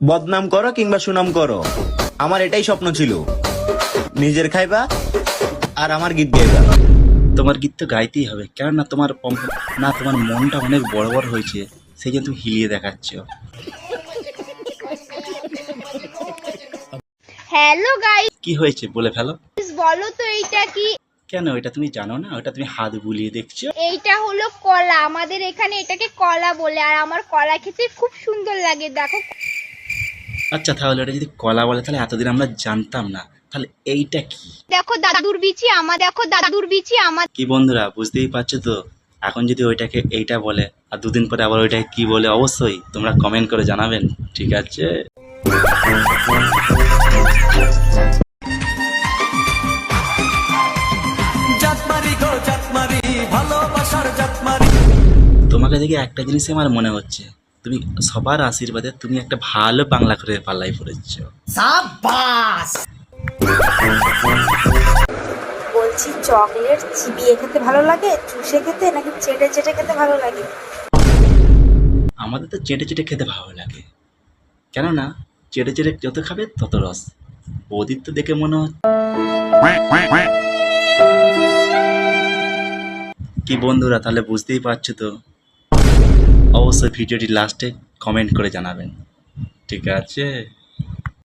বদনাম করো কিংবা সুনাম করো। আমার এটাই স্বপ্ন ছিল। নিজের খাইবা আর আমার গীত গাইবা। তোমার গীত তো গাইতেই হবে কেননা তোমার না তোমার মনটা অনেক বড় বড় হয়েছে সেই জন্য তুমি হিলিয়ে দেখাচ্ছ। Hello guys. কি হয়েছে বলে ফেলো। বলো তো এইটা কি? কেন এটা তুমি জানো না? ওটা তুমি হাত বুলিয়ে দেখছ। এইটা হলো কলা। আমাদের এখানে এটাকে কলা বলে আর আমার কলা খেতে খুব সুন্দর লাগে। দেখো আচ্ছা তাহলে ওটা যদি কলা বলে তাহলে এতদিন আমরা জানতাম না। তাহলে এইটা কি? দেখো দাদুর বিচি আমার দেখো দাদুর বিচি আমার কি বন্ধুরা বুঝতেই পারছ তো? এখন যদি ওইটাকে এইটা বলে আর দুদিন পরে আবার ওইটাকে কি বলে অবশ্যই তোমরা কমেন্ট করে জানাবেন ঠিক আছে? জাতমারি গো জাতমারি ভালোবাসার জাতমারি। তোমাকে দেখে একটা জিনিসই আমার মনে হচ্ছে। তুমি সবার আশীর্বাদে তুমি একটা ভালো বাংলা করে পাল্লাই পড়েছো। বলছি চকলেট চিবিয়ে খেতে ভালো লাগে চুষে খেতে নাকি চেটে চেটে খেতে ভালো লাগে? আমাদের তো চেটে চেটে খেতে ভালো লাগে। কেননা চেটে চেটে যত খাবে তত রস। বৌদির তো দেখে মনে হচ্ছে। কি বন্ধুরা তাহলে বুঝতেই পারছ তো? অবশ্যই ভিডিওটি লাস্টে কমেন্ট করে জানাবেন। ঠিক আছে?